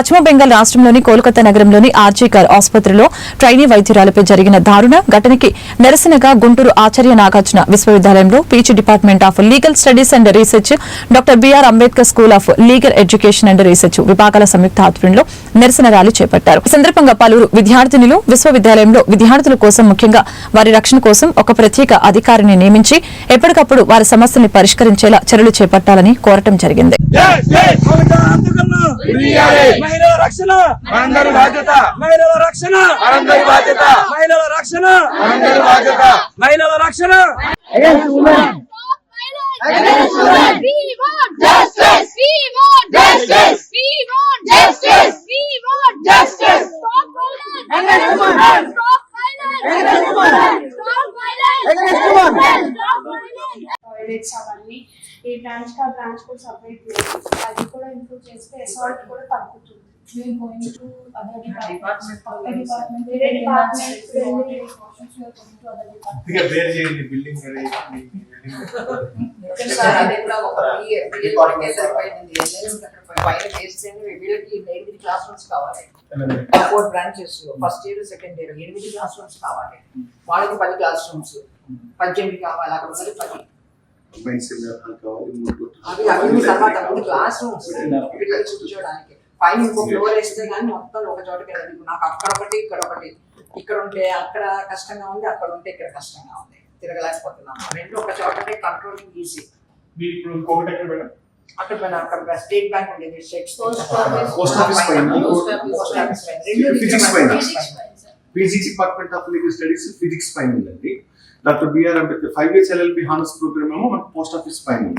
పశ్చిమ బెంగాల్ రాష్ట్రంలోని కోల్కతా నగరంలోని ఆర్జీకర్ ఆసుపత్రిలో ట్రైనీ వైద్యురాలపై జరిగిన దారుణ ఘటనకి నిరసనగా గుంటూరు ఆచార్య నాగార్జున విశ్వవిద్యాలయంలో PG department of legal studies and research doctor BR Ambedkar school of legal education and research విభాగాల సంయుక్త ఆధ్వర్యంలో నిరసన ర్యాలీ చేపట్టారు. ఈ సందర్భంగా పలువురు విద్యార్థినులు విశ్వవిద్యాలయంలో విద్యార్థుల కోసం ముఖ్యంగా వారి రక్షణ కోసం ఒక ప్రత్యేక అధికారిని నియమించి ఎప్పటికప్పుడు వారి సమస్యల్ని పరిష్కరించేలా చర్యలు చేపట్టాలని కోరటం జరిగింది. మహిళల రక్షణ మనందరి బాధ్యత మహిళల రక్షణ మనందరి బాధ్యత మహిళల రక్షణ మనందరి బాధ్యత మహిళల రక్షణ We want justice. We want justice. We want justice. We want justice. Stop violence. Stop violence. Stop violence. Stop violence. Toilets అవన్నీ ఈ బ్రాంచ్ కా బ్రాంచ్ కూడా సపరేట్ లేదు అది కూడా ఇంప్రూవ్ చేస్తే అసాల్ట్ కూడా తగ్గుతుంది. We're going to other departments. Other departments. వేరే డిపార్ట్మెంట్ వెళ్ళి Precautions we are going to other departments. ఇక వేరు చేయండి బిల్డింగ్ సార్ అది కూడా ఒక బిఏ బిఏ వాళ్ళకే సరిపోయింది ఎల్ఎల్ఎం అక్కడ పోయి పైన చేస్తే వీళ్ళకి ఎనిమిది క్లాస్ రూమ్స్ కావాలి four branches first year second year ఎనిమిది క్లాస్ రూమ్స్ కావాలి. వాళ్ళకి పది క్లాస్ రూమ్స్ పద్దెనిమిది కావాలి అక్కడ ఉన్నది పది. అవి అవి తర్వాత ముందు క్లాస్ రూమ్స్ పిల్లలు కూర్చోడానికి పైన ఇంకో ఫ్లోర్ వేస్తే కానీ మొత్తం ఒక చోటకి వెళ్ళదు నాకు అక్కడ ఒకటి ఇక్కడ ఒకటి. ఇక్కడ ఉంటే అక్కడ కష్టంగా ఉంది అక్కడ ఉంటే ఇక్కడ కష్టంగా ఉంది. తిరగలేకపోతున్నాము రెండు ఒక చోటకే కంట్రోలింగ్ ఈజీ మీరు ఇప్పుడు ఇంకొకటి ఎక్కడ మేడం అక్కడ మన అక్కడ స్టేట్ బ్యాంక్ ఉండేది స్టేట్ Post office పైన. పోస్ట్ ఆఫీస్ పైన. Physics పైన. Physics department of legal studies physics పైన ఉందండి. Doctor BR Ambedkar five years LLB honours programme ఏమో మనకు పోస్ట్ ఆఫీస్ పైన